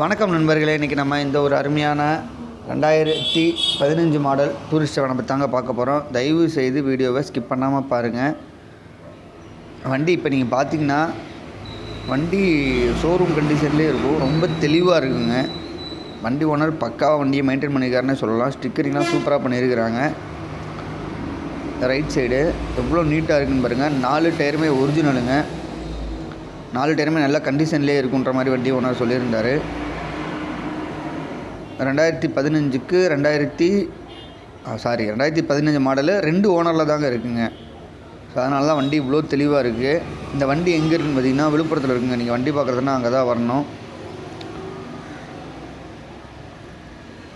வணக்கம் நண்பர்களே இன்றைக்கி நம்ம இந்த ஒரு அருமையான ரெண்டாயிரத்தி பதினஞ்சு மாடல் டூரிஸ்ட் வனப்பை தாங்க பார்க்க போகிறோம் தயவு செய்து வீடியோவை ஸ்கிப் பண்ணாமல் பாருங்கள் வண்டி இப்போ நீங்கள் பார்த்தீங்கன்னா வண்டி ஷோரூம் கண்டிஷன்லேயே இருக்கும். ரொம்ப தெளிவாக இருக்குங்க. வண்டி ஓனர் பக்காவாக வண்டியை மெயின்டைன் பண்ணியிருக்காருன்னு சொல்லலாம். ஸ்டிக்கரிங்லாம் சூப்பராக பண்ணியிருக்கிறாங்க ரைட் சைடு எவ்வளோ நீட்டாக இருக்குன்னு பாருங்கள் நாலு டயருமே ஒரிஜினலுங்க நாலு டயருமே நல்ல கண்டிஷன்லேயே இருக்குன்ற மாதிரி வண்டி ஓனர் சொல்லியிருந்தார். ரெண்டாயிரத்தி பதினஞ்சுக்கு ரெண்டாயிரத்தி சாரி ரெண்டாயிரத்தி பதினஞ்சு மாடலு ரெண்டு ஓனரில் தாங்க இருக்குங்க. ஸோ அதனால தான் வண்டி இவ்வளோ தெளிவாக இருக்குது இந்த வண்டி எங்கே இருக்குன்னு பார்த்தீங்கன்னா விழுப்புரத்தில் இருக்குங்க. நீங்கள் வண்டி பார்க்குறதுனா அங்கே தான் வரணும்.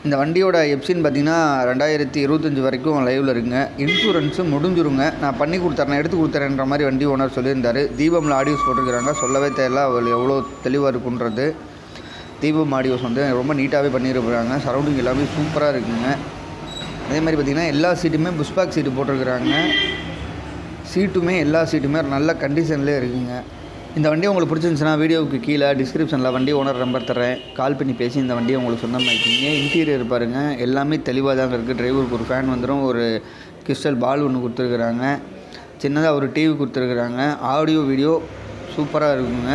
இந்த வண்டியோட எப்சின்னு பார்த்தீங்கன்னா ரெண்டாயிரத்தி இருபத்தஞ்சி வரைக்கும் லைவில் இருக்குங்க. இன்சூரன்ஸு முடிஞ்சிருங்க. நான் பண்ணி கொடுத்துறேன் எடுத்து கொடுத்துறேன்ற மாதிரி வண்டி ஓனர் சொல்லியிருந்தார். தீபமில் ஆடியோஸ் போட்டிருக்கிறாங்க. சொல்லவே தேவையில்ல அவள் எவ்வளோ தெளிவாக இருக்குன்றது. தீபம் ஆடியோஸ் வந்து ரொம்ப நீட்டாகவே பண்ணியிருக்கிறாங்க. சரௌண்டிங் எல்லாமே சூப்பராக இருக்குங்க. அதே மாதிரி பார்த்திங்கன்னா எல்லா சீட்டுமே புஷ்பாக் சீட்டு போட்டிருக்கிறாங்க. சீட்டுமே எல்லா சீட்டுமே நல்ல கண்டிஷன்லேயே இருக்குங்க. இந்த வண்டி உங்களுக்கு பிடிச்சிருந்துச்சுன்னா வீடியோவுக்கு கீழே டிஸ்கிரிப்ஷனில் வண்டி ஓனர் நம்பர் தரேன் கால் பண்ணி பேசி இந்த வண்டியை உங்களுக்கு சொந்தமாக்கிங்க இன்டீரியர் பாருங்கள் எல்லாமே தெளிவாக தாங்க இருக்குது டிரைவருக்கு ஒரு ஃபேன் வந்துடும் ஒரு கிறிஸ்டல் பால் ஒன்று கொடுத்துருக்குறாங்க. சின்னதாக ஒரு டிவி கொடுத்துருக்குறாங்க. ஆடியோ வீடியோ சூப்பராக இருக்குங்க.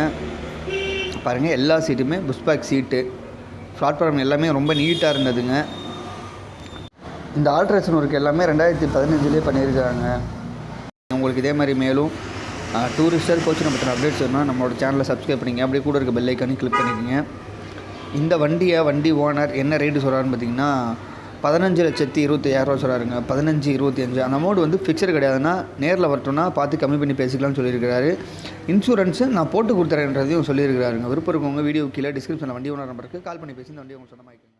பாருங்கள் எல்லா சீட்டுமே புஷ்பேக் சீட்டு பிளாட்ஃபார்ம் எல்லாமே ரொம்ப நீட்டாக இருந்ததுங்க. இந்த ஆல்ட்ரேஷன் ஒர்க் எல்லாமே ரெண்டாயிரத்தி பதினஞ்சுலேயே பண்ணியிருக்காங்க உங்களுக்கு இதே மாதிரி மேலும் டூரிஸ்டர் கோச்சினை பற்றின அப்டேட்ஸ் வேணும்னா நம்மளோட சேனலை சப்ஸ்கிரைப் பண்ணிங்க அப்படியே கூட இருக்க பெல் கிளிக் பண்ணிக்கோங்க. இந்த வண்டியை வண்டி ஓனர் என்ன ரேட்டு சொல்கிறான்னு பார்த்தீங்கன்னா பதினஞ்சு லட்சத்தி இருபத்தி ரூபா சொல்கிறாருங்க பதினஞ்சு இருபத்தி அஞ்சு. அந்த அமௌண்ட் வந்து ஃபிக்ஸர் கிடையாதுன்னா நேரில் வரட்டும்னா பார்த்து கம்மி பண்ணி பேசிக்கலாம்னு சொல்லியிருக்கிறாரு. இன்சூரன்ஸு நான் போட்டு கொடுத்துறேன்றதையும் சொல்லியிருக்கிறாருங்க. விருப்பம் இருக்கவங்க வீடியோ கீழே டிஸ்கிரிப்ஷனில் வண்டி ஓனர் நம்பருக்கு கால் பண்ணி பேசி இந்த வண்டி உங்களுக்கு சொந்தமாக்கிங்க